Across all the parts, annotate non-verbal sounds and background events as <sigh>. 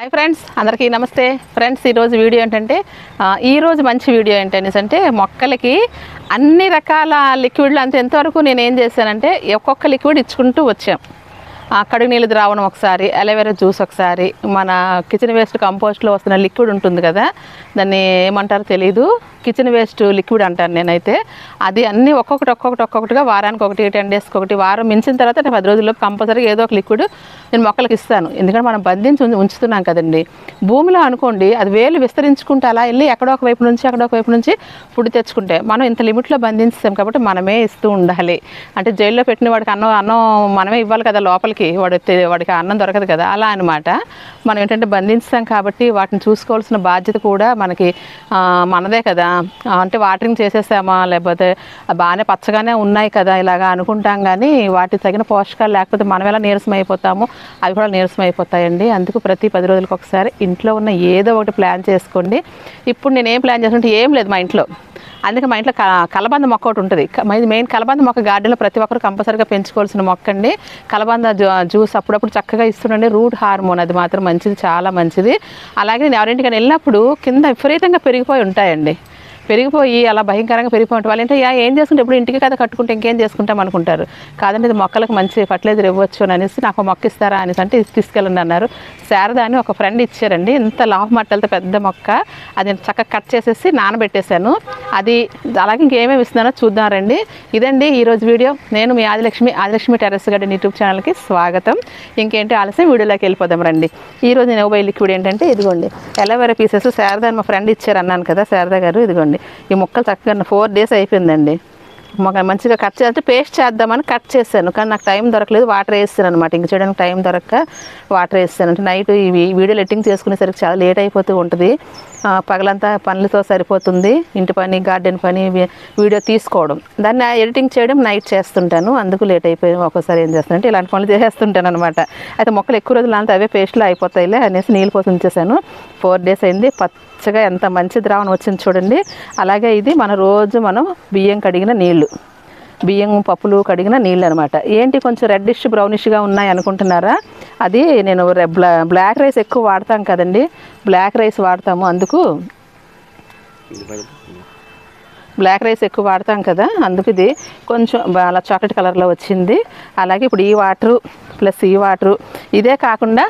Hi friends అందరికీ నమస్తే. Friends ఈరోజు వీడియో ఏంటంటే ఈరోజు మంచి వీడియో ఏంటనేసి అంటే మొక్కలకి అన్ని రకాల లిక్విడ్లు అంత ఎంతవరకు నేను ఏం చేశానంటే ఒక్కొక్క లిక్విడ్ ఇచ్చుకుంటూ వచ్చాం. కడుగు నీళ్ళు ద్రావణం ఒకసారి అలోవెరా జ్యూస్ ఒకసారి మన కిచెన్ వేస్ట్ కంపోస్ట్లో వస్తున్న లిక్విడ్ ఉంటుంది కదా దాన్ని ఏమంటారో తెలీదు. కిచెన్ వేస్ట్ లిక్విడ్ అంటాను నేనైతే. అది అన్నీ ఒక్కొక్కటి ఒక్కొక్కటి ఒక్కొక్కటిగా వారానికి ఒకటి టెన్ డేస్కి ఒకటి వారం మించిన తర్వాత నేను పది రోజుల్లో కంపల్సరీగా ఏదో ఒక లిక్విడ్ నేను మొక్కలకి ఇస్తాను. ఎందుకంటే మనం బంధించి ఉంచుతున్నాం కదండి. భూమిలో అనుకోండి అది వేలు విస్తరించుకుంటే అలా వెళ్ళి ఎక్కడో ఒక వైపు నుంచి ఎక్కడో ఒక వైపు నుంచి ఫుడ్ తెచ్చుకుంటే మనం ఇంత లిమిట్లో బంధించాం కాబట్టి మనమే ఇస్తూ ఉండాలి. అంటే జైల్లో పెట్టిన వాడికి అన్నం అన్నం మనమే ఇవ్వాలి కదా లోపలికి. వాడు వాడికి అన్నం దొరకదు కదా. అలా అనమాట మనం ఏంటంటే బంధించాం కాబట్టి వాటిని చూసుకోవాల్సిన బాధ్యత కూడా మనకి మనదే కదా. అంటే వాటరింగ్ చేసేసామా? లేకపోతే బాగానే పచ్చగానే ఉన్నాయి కదా ఇలాగా అనుకుంటాం కానీ వాటికి తగిన పోషకాలు లేకపోతే మనం ఎలా నీరసం అయిపోతామో అవి కూడా నీరసం అయిపోతాయండి అందుకు ప్రతి పది రోజులకు ఒకసారి ఇంట్లో ఉన్న ఏదో ఒకటి ప్లాన్ చేసుకోండి. ఇప్పుడు నేను ఏం ప్లాన్ చేసుకుంటే ఏం లేదు మా ఇంట్లో. అందుకే మా ఇంట్లో కలబంద మొక్క ఒకటి ఉంటుంది. మెయిన్ కలబంద మొక్క గార్డెన్లో ప్రతి ఒక్కరు కంపల్సరీగా పెంచుకోవాల్సిన మొక్క అండి. కలబంద జ్యూస్ అప్పుడప్పుడు చక్కగా ఇస్తుండండి. రూట్ హార్మోన్ అది మాత్రం మంచిది చాలా మంచిది. అలాగే నేను ఎవరింటికైనా వెళ్ళినప్పుడు కింద విపరీతంగా పెరిగిపోయి ఉంటాయండి. పెరిగిపోయి అలా భయంకరంగా పెరిగిపోయి వాళ్ళు అంటే ఏం చేసుకుంటే ఇప్పుడు ఇంటికి కదా కట్టుకుంటే ఇంకేం చేసుకుంటాం అనుకుంటారు. కాదంటే ఇది మొక్కలకు మంచి ఫర్టిలైజర్ ఇవ్వచ్చు అని అనేసి నాకు మొక్క ఇస్తారా అనేసి అంటే తీసుకెళ్ళండి అన్నారు. శారద అని ఒక ఫ్రెండ్ ఇచ్చారండి. ఇంత లాఫ్ మట్టలతో పెద్ద మొక్క. అది చక్కగా కట్ చేసేసి నానబెట్టేశాను. అది అలాగే ఇంకేమేమి ఇస్తున్నానో చూద్దాం రండి. ఇదండి ఈరోజు వీడియో. నేను మీ Adilakshmi Adilakshmi terrace garden YouTube ఛానల్కి స్వాగతం. ఇంకేంటి ఆలస్యం? వీడియోలోకి వెళ్ళిపోదాం రండి. ఈరోజు నేను ఇవ్వబోయే లిక్విడ్ ఏంటంటే ఇదిగోండి. ఎలవేరా పీసెస్ శారద అని మా ఫ్రెండ్ ఇచ్చారు అన్నాను కదా శారద గారు ఇదిగోండి. ఈ ముక్కలు చక్కగా ఫోర్ డేస్ అయిపోయిందండి. మాకు మంచిగా కట్ చేస్తే పేస్ట్ చేద్దామని కట్ చేశాను. కానీ నాకు టైం దొరకలేదు వాటర్ వేస్తాను అనమాట ఇంక చేయడానికి టైం దొరక్క వాటర్ వేస్తాను. అంటే నైట్ ఇవి వీడియో ఎడిటింగ్ చేసుకునేసరికి చాలా లేట్ అయిపోతూ ఉంటుంది. పగలంతా పనులతో సరిపోతుంది. ఇంటి పని గార్డెన్ పని వీడియో తీసుకోవడం. దాన్ని ఎడిటింగ్ చేయడం నైట్ చేస్తుంటాను. అందుకు లేట్ అయిపోయి ఒక్కోసారి ఏం చేస్తానంటే ఇలాంటి పనులు చేసేస్తుంటాను అనమాట అయితే మొక్కలు ఎక్కువ రోజులు అంతా అవే పేస్ట్లో అయిపోతాయిలే అనేసి నీళ్ళు పోసి ఉంచేసాను ఫోర్ డేస్ అయింది. పత్ పచ్చగా ఎంత మంచి ద్రావణం వచ్చింది చూడండి. అలాగే ఇది మన రోజు మనం బియ్యం కడిగిన నీళ్ళు బియ్యం పప్పులు కడిగిన నీళ్ళు అనమాట ఏంటి కొంచెం రెడ్డిష్ బ్రౌనిష్గా ఉన్నాయి అనుకుంటున్నారా? అది నేను రె- బ్లా బ్లాక్ రైస్ ఎక్కువ వాడతాం కదండి. బ్లాక్ రైస్ వాడతాము అందుకు బ్లాక్ రైస్ ఎక్కువ వాడతాం కదా అందుకు ఇది కొంచెం అలా చాక్లెట్ కలర్లో వచ్చింది. అలాగే ఇప్పుడు ఈ వాటరు ప్లస్ ఈ వాటరు ఇదే కాకుండా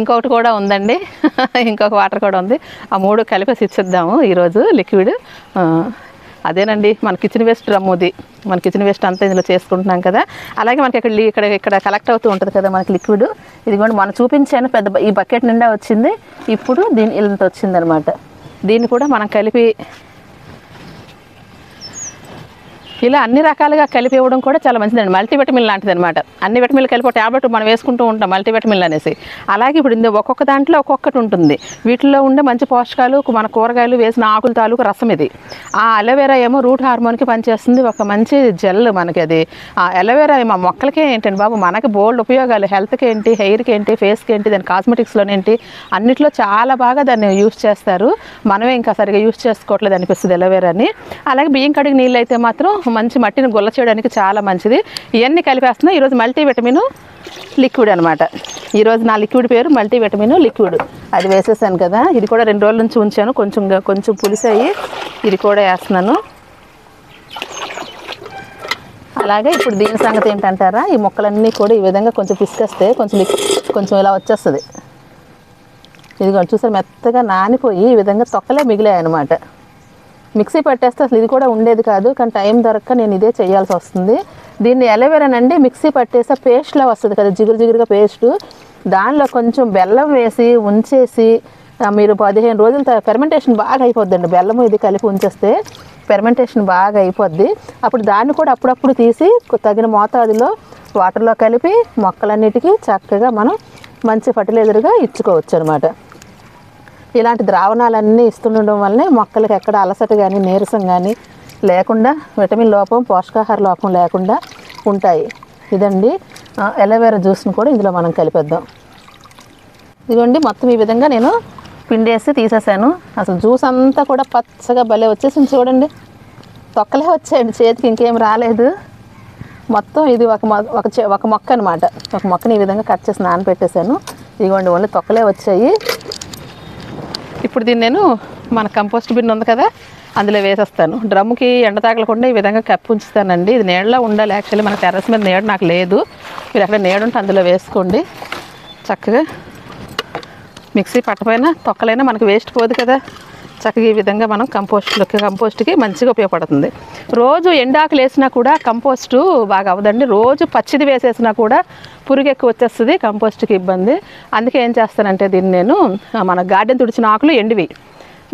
ఇంకొకటి కూడా ఉందండి. <laughs> ఇంకొక వాటర్ కూడా ఉంది. ఆ మూడు కలిపేసి ఇచ్చిద్దాము ఈరోజు లిక్విడ్. అదేనండి మన కిచెన్ వేస్ట్ రమ్ముది మన కిచెన్ వేస్ట్ అంతా ఇందులో చేసుకుంటున్నాం కదా. అలాగే మనకి ఇక్కడ ఇక్కడ ఇక్కడ కలెక్ట్ అవుతూ ఉంటుంది కదా మనకి లిక్విడ్. ఇదిగోండి మనం చూపించాను పెద్ద ఈ బకెట్ నిండా వచ్చింది. ఇప్పుడు దీని ఇంత వచ్చిందనమాట. దీన్ని కూడా మనం కలిపి ఇలా అన్ని రకాలుగా కలిపి ఇవ్వడం కూడా చాలా మంచిదండి. మల్టీవిటమిన్ లాంటిది అనమాట అన్ని విటమిన్లు కలిపి ట్యాబ్లెట్ మనం వేసుకుంటూ ఉంటాం మల్టీవిటమిన్లు అనేసి. అలాగే ఇప్పుడు ఇందులో ఒక్కొక్క దాంట్లో ఒక్కొక్కటి ఉంటుంది. వీటిలో ఉండే మంచి పోషకాలు మన కూరగాయలు వేసిన ఆకుల తాలూకు రసం ఇది. ఆ అలోవెరా ఏమో రూట్ హార్మోన్కి పనిచేస్తుంది. ఒక మంచి జెల్ మనకి అది. ఆ అలోవేరా మా మొక్కలకే ఏంటండి బాబు? మనకి బోల్డ్ ఉపయోగాలు. హెల్త్కి ఏంటి హెయిర్కి ఏంటి ఫేస్కి ఏంటి దాని కాస్మెటిక్స్లోనేంటి అన్నిట్లో చాలా బాగా దాన్ని యూస్ చేస్తారు. మనమే ఇంకా సరిగా యూస్ చేసుకోవట్లేదు అనిపిస్తుంది అలోవేరాని. అలాగే బియ్యం కడిగి నీళ్ళు అయితే మాత్రం మంచి మట్టిని గుల్ల చేయడానికి చాలా మంచిది. ఇవన్నీ కలిపేస్తున్నా ఈరోజు మల్టీవిటమిన్ లిక్విడ్ అనమాట ఈరోజు నా లిక్విడ్ పేరు మల్టీ విటమిన్ లిక్విడ్. అది వేసేసాను కదా. ఇది కూడా రెండు రోజుల నుంచి ఉంచాను. కొంచెం కొంచెం పులిసాయి. ఇది కూడా వేస్తున్నాను. అలాగే ఇప్పుడు దీని సంగతి ఏంటంటారా? ఈ మొక్కలన్నీ కూడా ఈ విధంగా కొంచెం పిసికేస్తే కొంచెం కొంచెం ఇలా వచ్చేస్తుంది. ఇదిగో చూసారు? మెత్తగా నానిపోయి ఈ విధంగా తొక్కలే మిగిలాయి అనమాట మిక్సీ పట్టేస్తే అసలు ఇది కూడా ఉండేది కాదు కానీ టైం దొరక్క నేను ఇదే చేయాల్సి వస్తుంది. దీన్ని ఎలవేరానండి మిక్సీ పట్టేస్తే పేస్ట్లా వస్తుంది కదా జిగురు జిగురుగా పేస్ట్. దానిలో కొంచెం బెల్లం వేసి ఉంచేసి మీరు పదిహేను రోజుల ఫెర్మెంటేషన్ బాగా అయిపోద్దండి. బెల్లం ఇది కలిపి ఉంచేస్తే ఫెర్మెంటేషన్ బాగా అయిపోద్ది. అప్పుడు దాన్ని కూడా అప్పుడప్పుడు తీసి తగిన మోతాదులో వాటర్లో కలిపి మొక్కలన్నిటికీ చక్కగా మనం మంచి ఫర్టిలైజర్గా ఇచ్చుకోవచ్చు అనమాట ఇలాంటి ద్రావణాలన్నీ ఇస్తుండడం వల్లనే మొక్కలకి ఎక్కడ అలసట కానీ నీరసం కానీ లేకుండా విటమిన్ లోపం పోషకాహార లోపం లేకుండా ఉంటాయి. ఇదండి ఎలవేరా ఎలోవేరా జ్యూస్ని కూడా ఇందులో మనం కలిపేద్దాం. ఇదిగోండి మొత్తం ఈ విధంగా నేను పిండేసి తీసేసాను. అసలు జ్యూస్ అంతా కూడా పచ్చగా భలే వచ్చేసింది చూడండి. తొక్కలే వచ్చాయండి చేతికి ఇంకేం రాలేదు. మొత్తం ఇది ఒక మొ- ఒక ఒక మొక్క అనమాట ఒక మొక్కని ఈ విధంగా కట్ చేసి నానబెట్టేశాను ఇదిగోండి ఓన్లీ తొక్కలే వచ్చాయి. ఇప్పుడు దీన్ని నేను మన కంపోస్ట్ బిన్ ఉంది కదా అందులో వేసేస్తాను. డ్రమ్కి ఎండ తాగలకుండా ఈ విధంగా కప్పి ఉంచుతానండి. ఇది నీడలో ఉండాలి యాక్చువల్లీ మన టెర్రస్ మీద నీడ నాకు లేదు. మీరు ఎక్కడ నీడ ఉంటే అందులో వేసుకోండి. చక్కగా మిక్సీ పట్టపైన తొక్కలైనా మనకు వేస్ట్ పోదు కదా. చక్కగా ఈ విధంగా మనం కంపోస్ట్లోకి కంపోస్ట్కి మంచిగా ఉపయోగపడుతుంది. రోజు ఎండాకులు వేసినా కూడా కంపోస్టు బాగా అవ్వదండి. రోజు పచ్చిది వేసేసినా కూడా పురుగు ఎక్కువ వచ్చేస్తుంది కంపోస్ట్కి ఇబ్బంది. అందుకే ఏం చేస్తానంటే దీన్ని నేను మన గార్డెన్ తుడిచిన ఆకులు ఎండివి.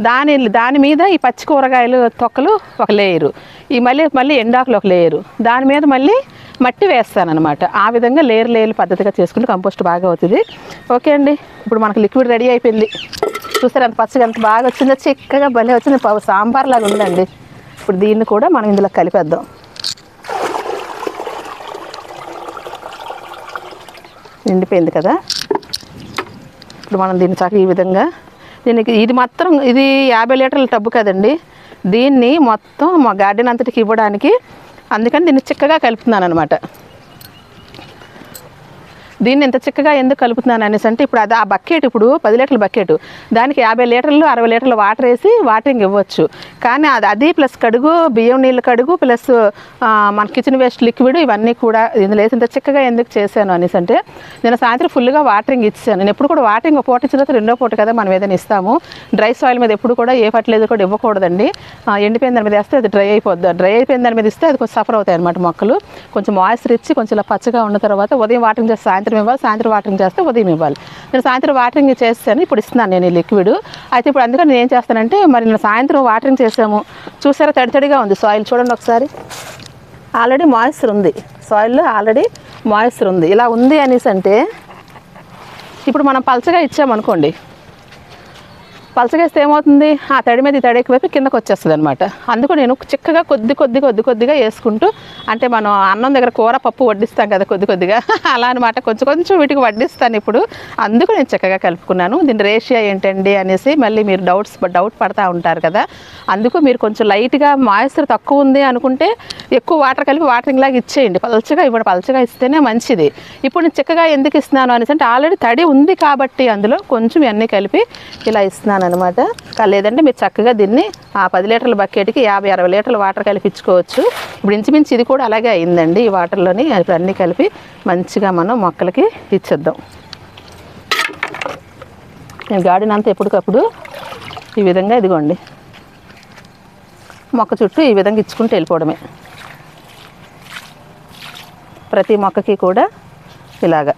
దాని దాని మీద ఈ పచ్చి కూరగాయలు తొక్కలు ఒక లేయరు. ఈ మళ్ళీ మళ్ళీ ఎండాకులు ఒక లేయరు. దాని మీద మళ్ళీ మట్టి వేస్తాను అనమాట ఆ విధంగా లేయర్ లేయర్ పద్ధతిగా చేసుకుంటే కంపోస్ట్ బాగా అవుతుంది. ఓకే అండి ఇప్పుడు మనకు లిక్విడ్ రెడీ అయిపోయింది. చూసారు అంత పచ్చగా ఎంత బాగా వచ్చిందో? చిక్కగా భలే వచ్చింది. ప- సాంబార్ లాగా ఉందండి. ఇప్పుడు దీన్ని కూడా మనం ఇందులో కలిపేద్దాం. నిండిపోయింది కదా? ఇప్పుడు మనం దీన్ని చక్క ఈ విధంగా. దీనికి ఇది మాత్రం ఇది యాభై లీటర్ల టబ్బు కదండి. దీన్ని మొత్తం మా గార్డెన్ అంతటికి ఇవ్వడానికి అందుకని దీన్ని చిక్కగా కలుపుతున్నాను అనమాట దీన్ని ఇంత చిక్కగా ఎందుకు కలుపుతున్నాను అనేసి అంటే ఇప్పుడు అది ఆ బకెట్ ఇప్పుడు పది లీటర్ల బకెట్. దానికి యాభై లీటర్లు అరవై లీటర్లు వాటర్ వేసి వాటరింగ్ ఇవ్వచ్చు. కానీ అది అది ప్లస్ కడుగు బియ్యం నీళ్ళు కడుగు ప్లస్ మన కిచెన్ వేస్ట్ లిక్విడ్ ఇవన్నీ కూడా ఇందులో వేసి ఇంత చిక్కగా ఎందుకు చేశాను అనేసి అంటే నేను సాయంత్రం ఫుల్గా వాటరింగ్ ఇచ్చాను. నేను ఎప్పుడు కూడా వాటరింగ్ ఒక పూట ఇచ్చిన తర్వాత రెండో పూట కదా మనం ఏదైనా ఇస్తాము. డ్రై సాయిల్ మీద ఎప్పుడు కూడా ఏ ఫర్టిలైజర్ కూడా ఇవ్వకూడదండి. ఎండిపోయిన దాని మీద వేస్తే అది డ్రై అయిపోద్ది. డ్రై అయిపోయిన దాని మీద ఇస్తే అది కొంచెం సఫర్ అవుతాయి అనమాట మొక్కలు. కొంచెం మాయిశ్చర్ ఇచ్చి కొంచెం ఇలా పచ్చగా ఉన్న తర్వాత ఉదయం వాటరింగ్ చేస్తే సాయంత్రం ఇవ్వాలి సాయంత్రం వాటరింగ్ చేస్తే ఉదయం ఇవ్వాలి. నేను సాయంత్రం వాటరింగ్ చేస్తాను ఇప్పుడు ఇస్తున్నాను నేను ఈ లిక్విడ్ అయితే ఇప్పుడు అందుకని నేను ఏం చేస్తానంటే మరి నేను సాయంత్రం వాటరింగ్ చేసాము చూసారా తడి తడిగా ఉంది సాయిల్ చూడండి ఒకసారి. ఆల్రెడీ మాయిశ్చర్ ఉంది. సాయిల్లో ఆల్రెడీ మాయిశ్చర్ ఉంది. ఇలా ఉంది అనేసి అంటే ఇప్పుడు మనం పలచగా ఇచ్చామనుకోండి పలచగా ఏమవుతుంది? ఆ తడి మీద ఈ తడి ఎక్కువైపు కిందకు వచ్చేస్తుంది అనమాట అందుకు నేను చిక్కగా కొద్ది కొద్ది కొద్ది కొద్దిగా వేసుకుంటూ అంటే మనం అన్నం దగ్గర కూర పప్పు వడ్డిస్తాం కదా కొద్ది కొద్దిగా. <laughs> అలా అనమాట కొంచెం కొంచెం వీటికి వడ్డిస్తాను ఇప్పుడు. అందుకు నేను చక్కగా కలుపుకున్నాను. దీని రేషియా ఏంటండి అనేసి మళ్ళీ మీరు డౌట్స్ డౌట్ పడతా ఉంటారు కదా. అందుకు మీరు కొంచెం లైట్గా మాయిశ్చర్ తక్కువ ఉంది అనుకుంటే ఎక్కువ వాటర్ కలిపి వాటరింగ్ లాగా ఇచ్చేయండి. పలచగా ఇప్పుడు పలచగా ఇస్తేనే మంచిది. ఇప్పుడు నేను చిక్కగా ఎందుకు ఇస్తున్నాను అనేసి అంటే ఆల్రెడీ తడి ఉంది కాబట్టి అందులో కొంచెం ఇవన్నీ కలిపి ఇలా ఇస్తున్నాను. అనమాట. లేదంటే మీరు చక్కగా దీన్ని ఆ పది లీటర్ల బకెట్కి యాభై అరవై లీటర్ల వాటర్ కలిపించుకోవచ్చు ఇప్పుడు ఇంచుమించు ఇది కూడా అలాగే అయిందండి ఈ వాటర్లోని. ఇప్పుడు అన్నీ కలిపి మంచిగా మనం మొక్కలకి ఇచ్చేద్దాం. నేను గాడినంత అంతా ఎప్పటికప్పుడు ఈ విధంగా ఇదిగోండి. మొక్క చుట్టూ ఈ విధంగా ఇచ్చుకుంటూ వెళ్ళిపోవడమే. ప్రతి మొక్కకి కూడా ఇలాగా.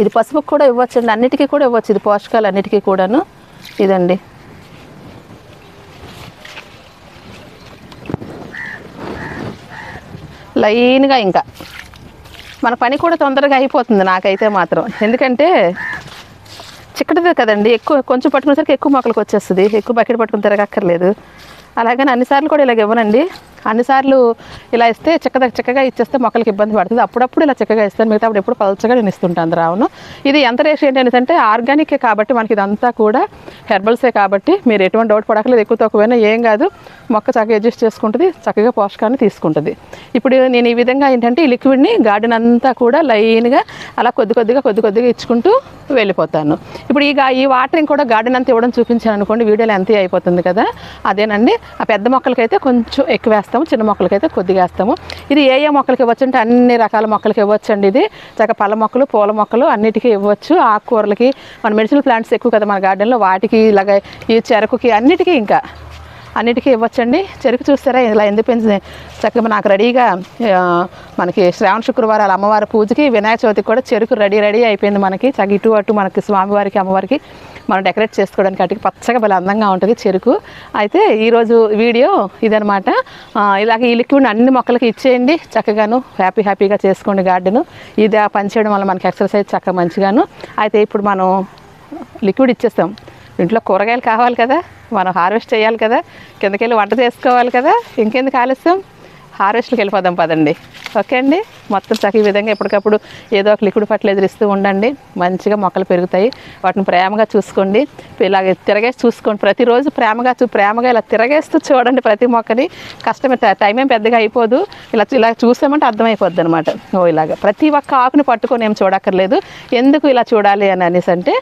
ఇది పసుపు కూడా ఇవ్వచ్చండి. అన్నిటికీ కూడా ఇవ్వచ్చు. ఇది పోషకాలు అన్నిటికీ కూడాను. ఇదండి. లైన్గా ఇంకా. మన పని కూడా తొందరగా అయిపోతుంది నాకైతే మాత్రం. ఎందుకంటే చిక్కటిది కదండి. ఎక్కువ కొంచెం పట్టుకునేసరికి ఎక్కువ మొక్కలకు వచ్చేస్తుంది ఎక్కువ బకెట్ పట్టుకుని తిరగక్కర్లేదు. అలాగని అన్నిసార్లు కూడా ఇలాగ ఇవ్వనండి. అన్నిసార్లు ఇలా ఇస్తే చక్కగా చక్కగా ఇచ్చేస్తే మొక్కలకి ఇబ్బంది పడుతుంది. అప్పుడప్పుడు ఇలా చక్కగా ఇస్తాను. మిగతా అప్పుడు ఎప్పుడు పలచగా నేను ఇస్తుంటాను రావును. ఇది ఎంత రేషియో ఏంటి ఏంటంటే ఆర్గానికే కాబట్టి మనకి ఇదంతా కూడా హెర్బల్సే కాబట్టి మీరు ఎటువంటి డౌట్ పడకలేదు ఎక్కువ తక్కువైనా ఏం కాదు. మొక్క చక్కగా అడ్జస్ట్ చేసుకుంటుంది చక్కగా పోషకాన్ని తీసుకుంటుంది. ఇప్పుడు నేను ఈ విధంగా ఏంటంటే ఈ లిక్విడ్ని గార్డెన్ అంతా కూడా లైన్గా అలా కొద్ది కొద్దిగా కొద్ది కొద్దిగా ఇచ్చుకుంటూ వెళ్ళిపోతాను. ఇప్పుడు ఈ ఈ వాటరింగ్ కూడా గార్డెన్ అంతా ఇవ్వడం చూపించాను అనుకోండి వీడియోలో ఎంత అయిపోతుంది కదా? అదేనండి ఆ పెద్ద మొక్కలకైతే కొంచెం ఎక్కువ వేస్తాము చిన్న మొక్కలకైతే కొద్దిగా వేస్తాము. ఇది ఏ ఏ మొక్కలకి ఇవ్వచ్చు అంటే అన్ని రకాల మొక్కలకి ఇవ్వచ్చు అండి ఇది. చక్కగా పళ్ళ మొక్కలు పూల మొక్కలు అన్నిటికీ ఇవ్వచ్చు. ఆకుకూరలకి మన మెడిసిన్ ప్లాంట్స్ ఎక్కువ కదా మన గార్డెన్లో వాటికి ఇలాగ ఈ చెరకుకి అన్నిటికీ ఇంకా. అన్నిటికీ ఇవ్వచ్చండి. చెరుకు చూస్తారా? ఇలా ఎందుకు పెంచింది చక్కగా నాకు రెడీగా మనకి శ్రావణ శుక్రవారాలు అమ్మవారి పూజకి వినాయక చవితికి కూడా చెరుకు రెడీ రెడీ అయిపోయింది మనకి. చక్కగా ఇటు అటు మనకి స్వామివారికి అమ్మవారికి మనం డెకరేట్ చేసుకోవడానికి అటుకి పచ్చగా భలే అందంగా ఉంటుంది చెరుకు. అయితే ఈరోజు వీడియో ఇదనమాట ఇలాగ ఈ లిక్విడ్ అన్ని మొక్కలకి ఇచ్చేయండి. చక్కగాను హ్యాపీ హ్యాపీగా చేసుకోండి గార్డెను. ఇది ఆ పని చేయడం వల్ల మనకి ఎక్సర్సైజ్ చక్కగా మంచిగాను. అయితే ఇప్పుడు మనం లిక్విడ్ ఇచ్చేస్తాం. ఇంట్లో కూరగాయలు కావాలి కదా మనం హార్వెస్ట్ చేయాలి కదా కిందకెళ్ళి వంట చేసుకోవాలి కదా ఇంకెందుకు ఆలస్యం? హార్వెస్ట్కి వెళ్ళిపోదాం పదండి. ఓకే అండి? మొత్తం చక్క ఈ విధంగా ఎప్పటికప్పుడు ఏదో ఒక లిక్విడ్ ఫర్టిలైజర్ ఇస్తూ ఉండండి. మంచిగా మొక్కలు పెరుగుతాయి. వాటిని ప్రేమగా చూసుకోండి. ఇలాగ తిరగేసి చూసుకోండి. ప్రతిరోజు ప్రేమగా చూ ప్రేమగా ఇలా తిరగేస్తూ చూడండి ప్రతి మొక్కని. కష్టమే టైం ఏం పెద్దగా అయిపోదు. ఇలా ఇలా చూసామంటే అర్థమైపోద్ది అనమాట ఓ ఇలాగ. ప్రతి ఒక్క ఆకుని పట్టుకొని ఏం చూడక్కర్లేదు. ఎందుకు ఇలా చూడాలి అని అనేసి అంటే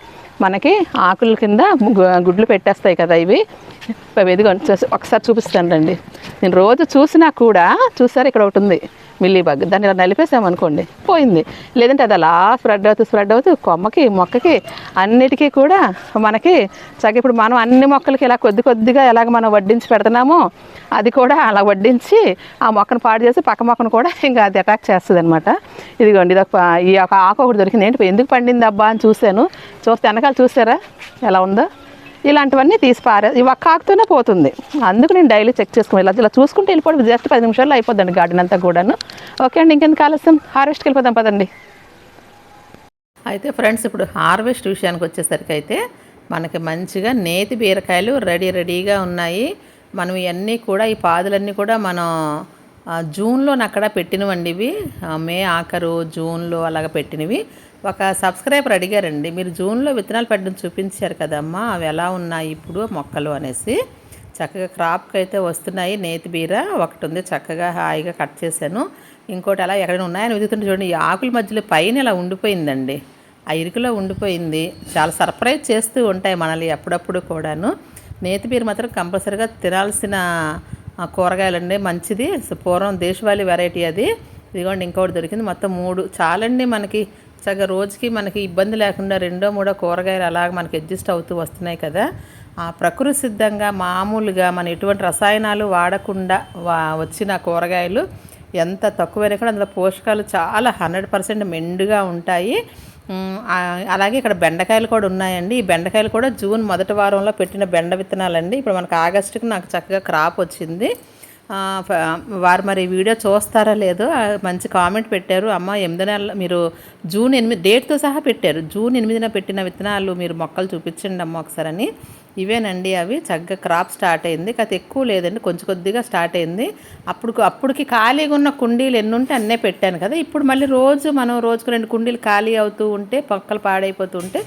మనకి ఆకుల కింద గుడ్లు పెట్టేస్తాయి కదా ఇవి. అవి ఒకసారి చూపిస్తాను రండి నేను రోజు చూసినా కూడా చూసారు ఇక్కడ ఒకటి ఉంది. Mealy bug. దాన్ని ఇలా నలిపేసామనుకోండి పోయింది. లేదంటే అది అలా స్ప్రెడ్ అవుతూ స్ప్రెడ్ అవుతూ కొమ్మకి మొక్కకి అన్నిటికీ కూడా మనకి చక్క ఇప్పుడు మనం అన్ని మొక్కలకి ఇలా కొద్ది కొద్దిగా ఎలాగ మనం వడ్డించి పెడుతున్నామో అది కూడా అలా వడ్డించి ఆ మొక్కను పాడు చేసి పక్క మొక్కను కూడా ఇంకా అది అటాక్ చేస్తుంది అనమాట ఇదిగోండి ఇది ఒక ఈ ఒక ఆకు ఒకటి దొరికింది. ఏంటి ఎందుకు పండింది అబ్బా అని చూశాను. చూస్తే వెనకాల చూసారా? ఎలా ఉందో? ఇలాంటివన్నీ తీసి పారే ఈ ఒక్క ఆకుతోనే పోతుంది. అందుకు నేను డైలీ చెక్ చేసుకుని ఇలా ఇలా చూసుకుంటే వెళ్ళిపోవడం జస్ట్ పది నిమిషాల్లో అయిపోద్దండి గార్డెన్ అంతా కూడాను. ఓకే అండి ఇంకెందుకు ఆలస్యం హార్వెస్ట్కి వెళ్ళిపోదాం పదండి. అయితే ఫ్రెండ్స్ ఇప్పుడు హార్వెస్ట్ విషయానికి వచ్చేసరికి అయితే మనకి మంచిగా నేతి బీరకాయలు రెడీ రెడీగా ఉన్నాయి. మనం ఇవన్నీ కూడా ఈ పాదులన్నీ కూడా మనం జూన్లో అక్కడ పెట్టినవండి ఇవి. మే ఆఖరు జూన్లో అలాగ పెట్టినవి. ఒక సబ్స్క్రైబర్ అడిగారండి మీరు జూన్లో విత్తనాలు పెట్టడం చూపించారు కదమ్మా అవి ఎలా ఉన్నాయి ఇప్పుడు మొక్కలు అనేసి. చక్కగా క్రాప్కి అయితే వస్తున్నాయి నేతి బీర ఒకటి ఉంది చక్కగా హాయిగా కట్ చేశాను. ఇంకోటి అలా ఎక్కడైనా ఉన్నాయని వెతుకుతుంటే చూడండి ఈ ఆకుల మధ్యలో పైన ఇలా ఉండిపోయిందండి. ఆ ఇరుకులో ఉండిపోయింది. చాలా సర్ప్రైజ్ చేస్తూ ఉంటాయి మనల్ని అప్పుడప్పుడు కూడాను. నేతి బీర మాత్రం కంపల్సరీగా తినాల్సిన కూరగాయలండి మంచిది. పూర్వం దేశవాళీ వెరైటీ అది. ఇదిగోండి ఇంకోటి దొరికింది. మొత్తం మూడు చాలండి మనకి చక్కగా రోజుకి మనకి ఇబ్బంది లేకుండా రెండో మూడో కూరగాయలు అలాగ మనకి అడ్జస్ట్ అవుతూ వస్తున్నాయి కదా. ఆ ప్రకృతి సిద్ధంగా మామూలుగా మన ఎటువంటి రసాయనాలు వాడకుండా వా వచ్చిన కూరగాయలు ఎంత తక్కువైనా కూడా అందులో పోషకాలు చాలా హండ్రెడ్ పర్సెంట్ మెండుగా ఉంటాయి. అలాగే ఇక్కడ బెండకాయలు కూడా ఉన్నాయండి. ఈ బెండకాయలు కూడా జూన్ మొదటి వారంలో పెట్టిన బెండ విత్తనాలండి. ఇప్పుడు మనకు ఆగస్టుకి నాకు చక్కగా క్రాప్ వచ్చింది. వారు మరి వీడియో చూస్తారా లేదో మంచి కామెంట్ పెట్టారు. అమ్మ ఎనిమిది నెలలు మీరు జూన్ ఎనిమిది డేట్తో సహా పెట్టారు. జూన్ ఎనిమిదిన పెట్టిన విత్తనాలు మీరు మొక్కలు చూపించండి అమ్మ ఒకసారని. ఇవేనండి అవి. చక్కగా క్రాప్ స్టార్ట్ అయింది. కాదు ఎక్కువ లేదండి. కొంచెం కొద్దిగా స్టార్ట్ అయింది. అప్పుడు అప్పటికి ఖాళీగా ఉన్న కుండీలు ఎన్ని ఉంటే అన్నే పెట్టాను కదా. ఇప్పుడు మళ్ళీ రోజు మనం రోజుకు రెండు కుండీలు ఖాళీ అవుతూ ఉంటే పక్కలు పాడైపోతూ ఉంటే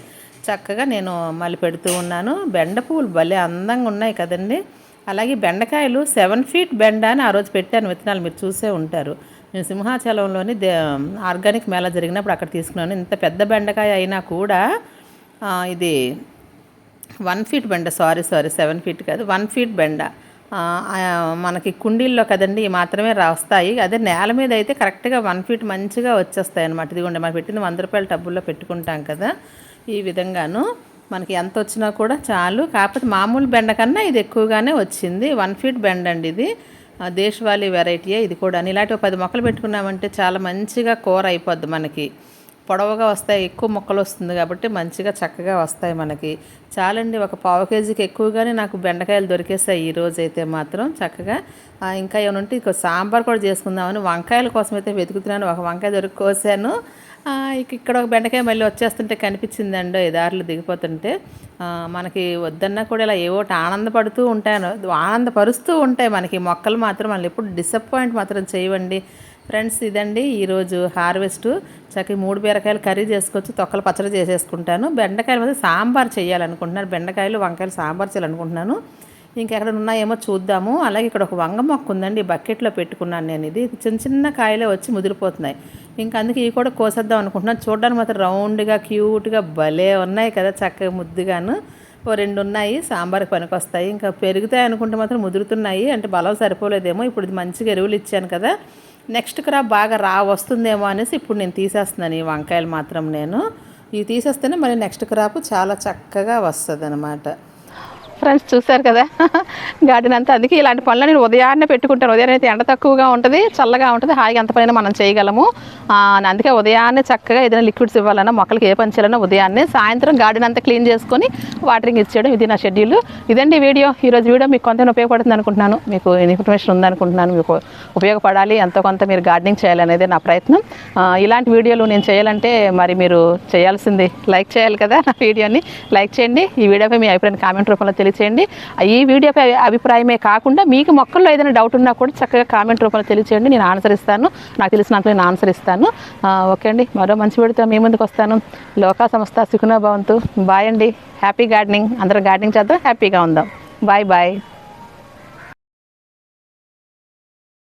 చక్కగా నేను మళ్ళీ పెడుతూ ఉన్నాను. బెండ పువ్వులు భలే అందంగా ఉన్నాయి కదండి. అలాగే బెండకాయలు సెవెన్ ఫీట్ బెండ అని ఆ రోజు పెట్టాను విత్తనాలు మీరు చూసే ఉంటారు. నేను సింహాచలంలోని దే ఆర్గానిక్ మేళా జరిగినప్పుడు అక్కడ తీసుకున్నాను. ఇంత పెద్ద బెండకాయ అయినా కూడా ఇది వన్ ఫీట్ బెండ సారీ సారీ సెవెన్ ఫీట్ కాదు వన్ ఫీట్ బెండ. మనకి కుండీల్లో కదండి మాత్రమే రాస్తాయి. అదే నేల మీద అయితే కరెక్ట్గా వన్ ఫీట్ మంచిగా వచ్చేస్తాయి అనమాట ఇదిగోండి మనం పెట్టింది వంద రూపాయల టబ్బుల్లో పెట్టుకుంటాం కదా ఈ విధంగాను. మనకి ఎంత వచ్చినా కూడా చాలు. కాకపోతే మామూలు బెండ కన్నా ఇది ఎక్కువగానే వచ్చింది. వన్ ఫీట్ బెండ అండి ఇది. దేశవాళీ వెరైటీయే ఇది కూడా ఇలాంటి ఒక పది మొక్కలు పెట్టుకున్నామంటే చాలా మంచిగా కూర అయిపోద్ది మనకి. పొడవుగా వస్తాయి ఎక్కువ మొక్కలు వస్తుంది కాబట్టి మంచిగా చక్కగా వస్తాయి మనకి. చాలండి ఒక పావు కేజీకి ఎక్కువగానే నాకు బెండకాయలు దొరికేస్తాయి ఈ రోజు అయితే మాత్రం చక్కగా. ఇంకా ఏమైనా ఉంటే ఇక సాంబార్ కూడా చేసుకుందామని వంకాయల కోసం అయితే వెతుకుతున్నాను. ఒక వంకాయ దొరికి కోసాను. ఇక్కడ ఒక బెండకాయ మళ్ళీ వచ్చేస్తుంటే కనిపించిందండి ఈ దారిలో దిగిపోతుంటే. మనకి వద్దన్నా కూడా ఇలా ఏవో ఆనందపడుతూ ఉంటాను ఆనందపరుస్తూ ఉంటాయి మనకి. మొక్కలు మాత్రం మనల్ని ఎప్పుడు డిసప్పాయింట్ మాత్రం చేయవండి. ఫ్రెండ్స్ ఇదండి ఈరోజు హార్వెస్ట్ చక్కగా మూడు బీరకాయలు కర్రీ చేసుకోవచ్చు తొక్కలు పచ్చడి చేసేసుకుంటాను. బెండకాయలు మీద సాంబార్ చేయాలనుకుంటున్నాను బెండకాయలు వంకాయలు సాంబార్ చేయాలనుకుంటున్నాను. ఇంకెక్కడ ఉన్నాయేమో చూద్దాము. అలాగే ఇక్కడ ఒక వంగ మొక్క ఉందండి. ఈ బకెట్లో పెట్టుకున్నాను నేను ఇది. చిన్న చిన్న కాయలే వచ్చి ముదిరిపోతున్నాయి. ఇంకా అందుకే ఇవి కూడా కోసేద్దాం అనుకుంటున్నాను. చూడడానికి మాత్రం రౌండ్గా క్యూట్గా భలే ఉన్నాయి కదా చక్కగా ముద్దుగాను. ఓ రెండు ఉన్నాయి. సాంబార్కి పనికొస్తాయి. ఇంకా పెరుగుతాయి అనుకుంటే మాత్రం ముదురుతున్నాయి. అంటే బలం సరిపోలేదేమో. ఇప్పుడు ఇది మంచిగా ఎరువులు ఇచ్చాను కదా. నెక్స్ట్ క్రాప్ బాగా రా వస్తుందేమో అనేసి ఇప్పుడు నేను తీసేస్తున్నాను ఈ వంకాయలు మాత్రం నేను. ఇవి తీసేస్తేనే మళ్ళీ నెక్స్ట్ క్రాప్ చాలా చక్కగా వస్తుంది ఫ్రెండ్స్ చూశారు కదా? <laughs> గార్డెన్ అంతా. అందుకే ఇలాంటి పనులు నేను ఉదయాన్నే పెట్టుకుంటాను ఉదయాన్నే అయితే ఎండ తక్కువగా ఉంటుంది చల్లగా ఉంటుంది. హాయిగా అంత పైన మనం చేయగలము. అందుకే ఉదయాన్నే చక్కగా ఏదైనా లిక్విడ్స్ ఇవ్వాలన్నా మొక్కలకి ఏ పని చేయాలన్నా ఉదయాన్నే సాయంత్రం గార్డెన్ అంతా క్లీన్ చేసుకొని వాటరింగ్ ఇచ్చేయడం ఇది నా షెడ్యూల్. ఇదండి వీడియో. ఈరోజు వీడియో మీకు కొంత ఉపయోగపడుతుంది అనుకుంటున్నాను. మీకు ఇన్ఫర్మేషన్ ఉందనుకుంటున్నాను. మీకు ఉపయోగపడాలి ఎంతో కొంత మీరు గార్డెనింగ్ చేయాలనేదే నా ప్రయత్నం. ఇలాంటి వీడియోలు నేను చేయాలంటే మరి మీరు చేయాల్సింది లైక్ చేయాలి కదా నా వీడియోని. లైక్ చేయండి. ఈ వీడియోపై మీ అభిప్రాయం కామెంట్ రూపంలో తెలియ తెలియచేయండి. ఈ వీడియోపై అభిప్రాయమే కాకుండా మీకు మొక్కల్లో ఏదైనా డౌట్ ఉన్నా కూడా చక్కగా కామెంట్ రూపంలో తెలియచేయండి. నేను ఆన్సర్ ఇస్తాను. నాకు తెలిసినంత నేను ఆన్సర్ ఇస్తాను. ఓకే అండి. మరో మంచి వీడితో మీ ముందుకు వస్తాను. లోకా సంస్థ సుఖనా భవంతు. బాయ్ అండి. హ్యాపీ గార్డెనింగ్ అందరం గార్డెనింగ్ చేద్దాం. హ్యాపీగా ఉందాం. Bye bye